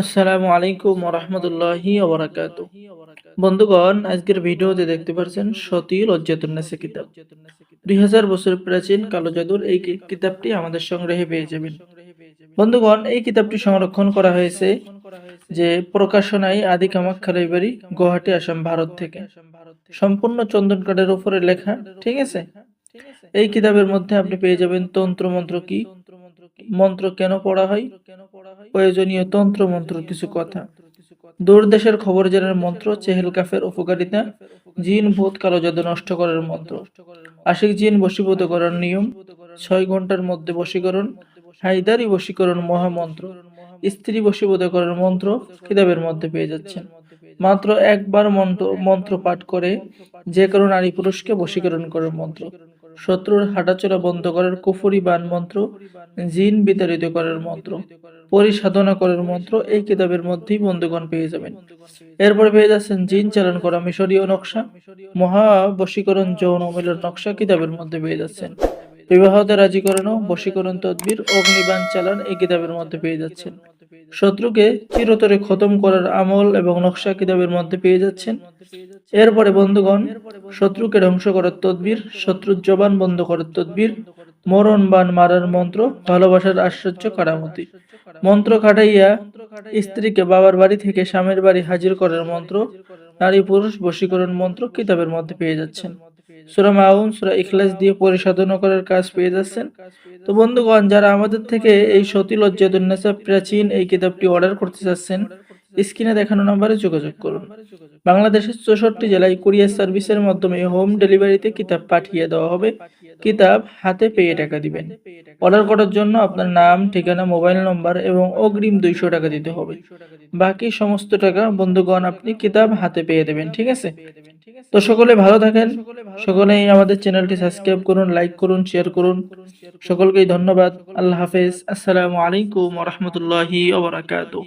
আসসালামু আলাইকুম ওবরাকাত বন্ধুগণ, আজকের ভিডিওতে দেখতে পাচ্ছেন সতী লজ্জাতুন্নেসা কিতাব। দুই হাজার বছর প্রাচীন কালো জাদুর এই কিতাবটি আমাদের সংগ্রহে পেয়ে যাবেন। বন্ধুগণ, এই কিতাবটি সংরক্ষণ করা হয়েছে যে প্রকাশনায় আদি কামাখ্যা লাইব্রেরি, গুয়াহাটি, আসাম, ভারত থেকে। সম্পূর্ণ চন্দন কাঠের উপরে লেখা, ঠিক আছে? এই কিতাবের মধ্যে আপনি পেয়ে যাবেন তন্ত্র মন্ত্র কি, মন্ত্র কেন পড়া হয় প্রয়োজনীয় তন্ত্র মন্ত্র কিছু কথা। দূর দেশের খবর জানার মন্ত্র চেহেল কাফের উপকারিতা। জিন ভূত কালো জাদু নষ্ট করার মন্ত্র। আশিক জিন বশীভূত করার নিয়ম ছয় ঘণ্টার মধ্যে বশীকরণ হায়দারি বশীকরণ মহামন্ত্র স্ত্রী বশীভূত করার মন্ত্র কিতাবের মধ্যে পেয়ে যাচ্ছেন। মাত্র একবার মন্ত্র মন্ত্র পাঠ করে যে কোনো নারী পুরুষকে বশীকরণ করার মন্ত্র। শত্রুর হাঁটাচলা বন্ধ করার কুফরি বান মন্ত্র, জিন বিতাড়িত করার মন্ত্র, পরিসাধনা করার মন্ত্র এই কিতাবের মধ্যেই বন্ধুগণ পেয়ে যাবেন। এরপরে পেয়ে যাচ্ছেন জিন চালন করা মিশরীয় নকশা, মহা বশীকরণ যৌন মিলন নকশা কিতাবের মধ্যে পেয়ে যাচ্ছেন। বিবাহতে রাজি বশীকরণ তদবির অগ্নিবাণ চালান এই কিতাবের মধ্যে পেয়ে যাচ্ছেন। শত্রুকে চিরতরে খতম করার আমল এবং নকশা কিতাবের মধ্যে পেয়ে যাচ্ছেন। এরপরে বন্ধুগণ, শত্রুকে ধ্বংস করার তদবির, শত্রুর জবান বন্ধ করার তদবির, মরণ বান মারার মন্ত্র, ভালোবাসার আশ্চর্য কারামতি। মন্ত্র খাটাইয়া স্ত্রীকে বাবার বাড়ি থেকে স্বামীর বাড়ি হাজির করার মন্ত্র, নারী পুরুষ বশীকরণ মন্ত্র কিতাবের মধ্যে পেয়ে যাচ্ছেন। সুরা মাউন, সুরা ইখলাস দিয়ে পরিসাধনা করার কাজ পেয়ে যাচ্ছেন। তো বন্ধুগণ, যারা আমাদের থেকে এই সতী লজ্জাতুন্নেসা প্রাচীন এই কিতাবটি অর্ডার করতে চাচ্ছেন, স্ক্রিনে দেখানো নম্বরে যোগাযোগ করুন। বাংলাদেশের চৌষট্টি জেলায় কুরিয়ার সার্ভিসের মাধ্যমে হোম ডেলিভারিতে কিতাব পাঠিয়ে দেওয়া হবে। কিতাব হাতে পেয়ে টাকা দিবেন। অর্ডার করার জন্য আপনার নাম, ঠিকানা, মোবাইল নম্বর এবং অগ্রিম দুইশো টাকা দিতে হবে। বাকি সমস্ত টাকা বন্ধুগণ, আপনি কিতাব হাতে পেয়ে দেবেন, ঠিক আছে? তো সকলে ভালো থাকেন। সকলেই আমাদের চ্যানেলটি সাবস্ক্রাইব করুন লাইক করুন শেয়ার করুন। সকলকেই ধন্যবাদ। আল্লাহ হাফেজ। আসসালামু আলাইকুম রহমতুল্লাহি ওবরাকাতুহ